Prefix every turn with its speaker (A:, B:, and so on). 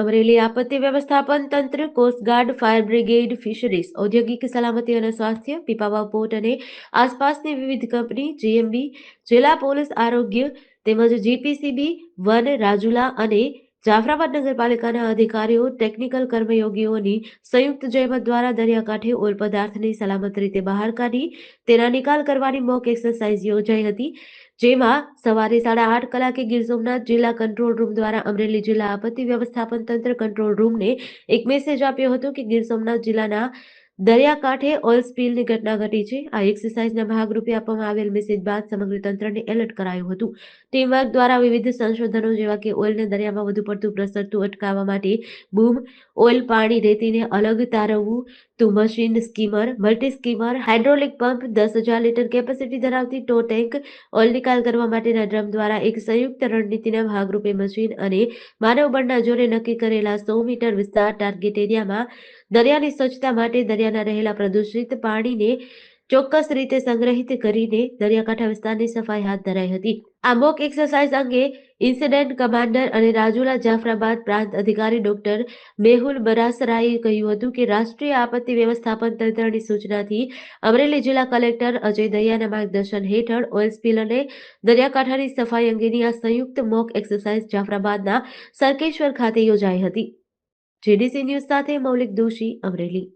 A: અમરેલી આપત્તિ વ્યવસ્થાપન તંત્ર કોસ્ટગાર્ડ ફાયર બ્રિગેડ, ફિશરીઝ, ઔદ્યોગિક સલામતી અને સ્વાસ્થ્ય, પીપાવાવ પોર્ટ અને આસપાસની વિવિધ કંપની, જીએમબી, જિલ્લા પોલીસ આરોગ્ય તેમજ જીપીસીબી, વન, રાજુલા અને જાફરાબાદ નગરપાલિકાના અધિકારીઓ ટેકનિકલ કર્મયોગીઓની સંયુક્ત જહેમત દ્વારા દરિયાકાંઠે ઓઇલ પદાર્થની સલામત રીતે બહાર કાઢી તેના નિકાલ કરવાની મોક એક્સરસાઇઝ યોજાઈ હતી, જેમાં સવારે સાડા આઠ કલાકે ગીર સોમનાથ જિલ્લા કંટ્રોલ રૂમ દ્વારા અમરેલી જિલ્લા આપત્તિ વ્યવસ્થાપન તંત્ર કંટ્રોલ રૂમને એક મેસેજ આપ્યો હતો કે ગીર સોમનાથ જિલ્લાના દરિયાકાંઠે ઓઇલ સ્પીલની ઘટના ઘટી છે. આ એક્સરસાઇઝના ભાગરૂપે આપવામાં આવેલ મેસેજ બાદ સમગ્ર તંત્રને એલર્ટ કરાયું હતું. ટીમવર્ક દ્વારા વિવિધ સંશોધનો જેવા કે ઓઇલને દરિયામાં વધુ પડતું પ્રસરતું અટકાવવા માટે બૂમ, ઓઇલ પાણી, રેતીને અલગ તારવવું, તું machine skimmer multi skimmer hydraulic pump, દસ હજાર લીટર કેપેસિટી ધરાવતી ટો ટેન્ક, ઓઇલ નિકાલ કરવા માટેના ડ્રમ દ્વારા એક સંયુક્ત રણનીતિના ભાગરૂપે મશીન અને માનવબળના જોરે નક્કી કરેલા સો મીટર વિસ્તાર ટાર્ગેટ એરિયામાં દરિયાની સ્વચ્છતા માટે દરિયાના રહેલા પ્રદૂષિત પાણીને ચોક્કસ રીતે સંગ્રહિત કરીને દરિયાકાંઠા વિસ્તારની સફાઈ હાથ ધરાઈ હતી. આ મોક એક્સરસાઇઝ અંગે ઇન્સિડેન્ટ કમાન્ડર અને રાજુલા જાફરાબાદ પ્રાંત અધિકારી ડોક્ટર મેહુલ બરાસરાએ કહ્યું હતું કે રાષ્ટ્રીય આપત્તિ વ્યવસ્થાપન તંત્રની સૂચનાથી અમરેલી જિલ્લા કલેક્ટર અજય દહિયાના માર્ગદર્શન હેઠળ ઓઇલ સ્પિલ અને દરિયાકાંઠાની સફાઈ અંગેની આ સંયુક્ત મોક એક્સરસાઇઝ જાફરાબાદના સરકેશ્વર ખાતે યોજાઈ હતી. જેડીસી ન્યૂઝ સાથે મૌલિક દોશી અમરેલી.